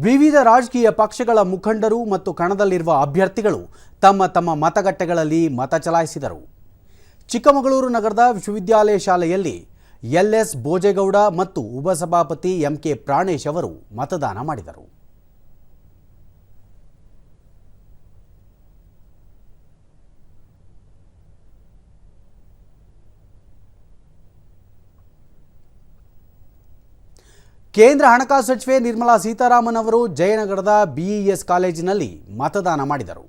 ವಿವಿಧ ರಾಜಕೀಯ ಪಕ್ಷಗಳ ಮುಖಂಡರು ಮತ್ತು ಕಣದಲ್ಲಿರುವ ಅಭ್ಯರ್ಥಿಗಳು ತಮ್ಮ ತಮ್ಮ ಮತಗಟ್ಟೆಗಳಲ್ಲಿ ಮತ ಚಲಾಯಿಸಿದರು. ಚಿಕ್ಕಮಗಳೂರು ನಗರದ ವಿಶ್ವವಿದ್ಯಾಲಯ ಶಾಲೆಯಲ್ಲಿ ಎಲ್ಎಸ್ ಭೋಜೇಗೌಡ ಮತ್ತು ಉಪಸಭಾಪತಿ ಎಂಕೆ ಪ್ರಾಣೇಶ್ ಅವರು ಮತದಾನ ಮಾಡಿದರು. ಕೇಂದ್ರ ಹಣಕಾಸು ಸಚಿವೆ ನಿರ್ಮಲಾ ಸೀತಾರಾಮನ್ ಅವರು ಜಯನಗರದ ಬಿಇಎಸ್ ಕಾಲೇಜಿನಲ್ಲಿ ಮತದಾನ ಮಾಡಿದರು.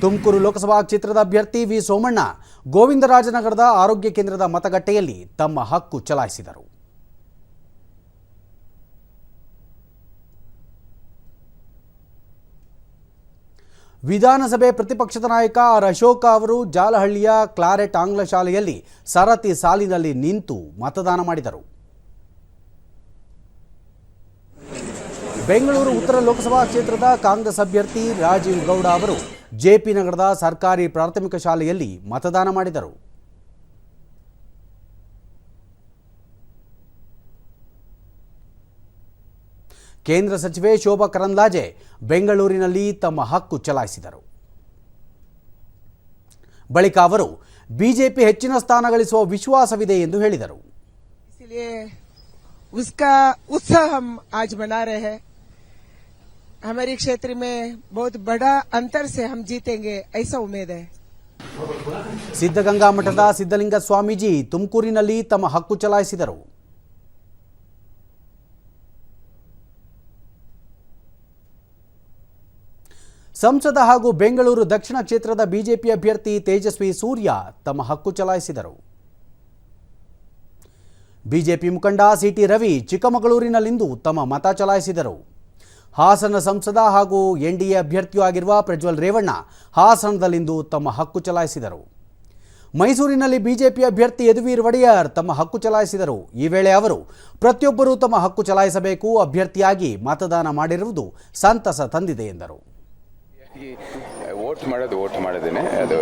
ತುಮಕೂರು ಲೋಕಸಭಾ ಕ್ಷೇತ್ರದ ಅಭ್ಯರ್ಥಿ ವಿ ಸೋಮಣ್ಣ ಗೋವಿಂದರಾಜನಗರದ ಆರೋಗ್ಯ ಕೇಂದ್ರದ ಮತಗಟ್ಟೆಯಲ್ಲಿ ತಮ್ಮ ಹಕ್ಕು ಚಲಾಯಿಸಿದರು. ವಿಧಾನಸಭೆ ಪ್ರತಿಪಕ್ಷದ ನಾಯಕ ಆರ್ ಅಶೋಕ ಅವರು ಜಾಲಹಳ್ಳಿಯ ಕ್ಲಾರೆಟ್ ಆಂಗ್ಲ ಶಾಲೆಯಲ್ಲಿ ಸರತಿ ಸಾಲಿನಲ್ಲಿ ನಿಂತು ಮತದಾನ ಮಾಡಿದರು. ಬೆಂಗಳೂರು ಉತ್ತರ ಲೋಕಸಭಾ ಕ್ಷೇತ್ರದ ಕಾಂಗ್ರೆಸ್ ಅಭ್ಯರ್ಥಿ ರಾಜೀವ್ ಗೌಡ ಅವರು ಜೆಪಿ ನಗರದ ಸರ್ಕಾರಿ ಪ್ರಾಥಮಿಕ ಶಾಲೆಯಲ್ಲಿ ಮತದಾನ ಮಾಡಿದರು. ಕೇಂದ್ರ ಸಚಿವೆ ಶೋಭಾ ಕರಂದ್ಲಾಜೆ ಬೆಂಗಳೂರಿನಲ್ಲಿ ತಮ್ಮ ಹಕ್ಕು ಚಲಾಯಿಸಿದರು. ಬಳಿಕ ಅವರು ಬಿಜೆಪಿ ಹೆಚ್ಚಿನ ಸ್ಥಾನ ಗಳಿಸುವ ವಿಶ್ವಾಸವಿದೆ ಎಂದು ಹೇಳಿದರು. ಉತ್ಸಾಹ हमारे क्षेत्र में बहुत बड़ा अंतर से हम जीतेंगे ऐसा उम्मीद है ಸಿದ್ಧಗಂಗಾ ಮಠದ ಸಿದ್ಧಲಿಂಗ ಸ್ವಾಮೀಜಿ ತುಮಕೂರಿನಲ್ಲಿ ತಮ್ಮ ಹಕ್ಕು ಚಲಾಯಿಸಿದರು ಸಂಸದ ಹಾಗೂ ಬೆಂಗಳೂರು ದಕ್ಷಿಣ ಕ್ಷೇತ್ರದ ಬಿಜೆಪಿ ಅಭ್ಯರ್ಥಿ ತೇಜಸ್ವಿ ಸೂರ್ಯ ತಮ್ಮ ಹಕ್ಕು ಚಲಾಯಿಸಿದರು ಬಿಜೆಪಿ ಮುಖಂಡ ಸಿಟಿ ರವಿ ಚಿಕ್ಕಮಗಳೂರಿನಲ್ಲಿಂದು ತಮ್ಮ ಮತ ಚಲಾಯಿಸಿದರು ಹಾಸನ ಸಂಸದ ಹಾಗೂ ಎನ್ಡಿಎ ಅಭ್ಯರ್ಥಿಯೂ ಆಗಿರುವ ಪ್ರಜ್ವಲ್ ರೇವಣ್ಣ ಹಾಸನದಲ್ಲಿಂದು ತಮ್ಮ ಹಕ್ಕು ಚಲಾಯಿಸಿದರು. ಮೈಸೂರಿನಲ್ಲಿ ಬಿಜೆಪಿ ಅಭ್ಯರ್ಥಿ ಯದುವೀರ್ ಒಡೆಯರ್ ತಮ್ಮ ಹಕ್ಕು ಚಲಾಯಿಸಿದರು. ಈ ವೇಳೆ ಅವರು, ಪ್ರತಿಯೊಬ್ಬರೂ ತಮ್ಮ ಹಕ್ಕು ಚಲಾಯಿಸಬೇಕು, ಅಭ್ಯರ್ಥಿಯಾಗಿ ಮತದಾನ ಮಾಡಿರುವುದು ಸಂತಸ ತಂದಿದೆ ಎಂದರು. ಮಾಡೋದು ಅದು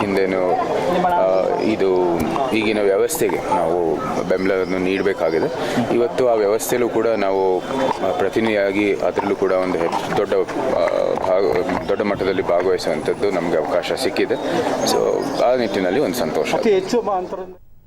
ಹಿಂದೇನು ಇದು ಈಗಿನ ವ್ಯವಸ್ಥೆಗೆ ನಾವು ಬೆಂಬಲವನ್ನು ನೀಡಬೇಕಾಗಿದೆ. ಇವತ್ತು ಆ ವ್ಯವಸ್ಥೆಯಲ್ಲೂ ಕೂಡ ನಾವು ಪ್ರತಿನಿಧಿಯಾಗಿ ಅದರಲ್ಲೂ ಕೂಡ ಒಂದು ಹೆಚ್ಚು ದೊಡ್ಡ ಭಾಗ, ದೊಡ್ಡ ಮಟ್ಟದಲ್ಲಿ ಭಾಗವಹಿಸುವಂಥದ್ದು ನಮಗೆ ಅವಕಾಶ ಸಿಕ್ಕಿದೆ. ಸೊ ಆ ನಿಟ್ಟಿನಲ್ಲಿ ಒಂದು ಸಂತೋಷ.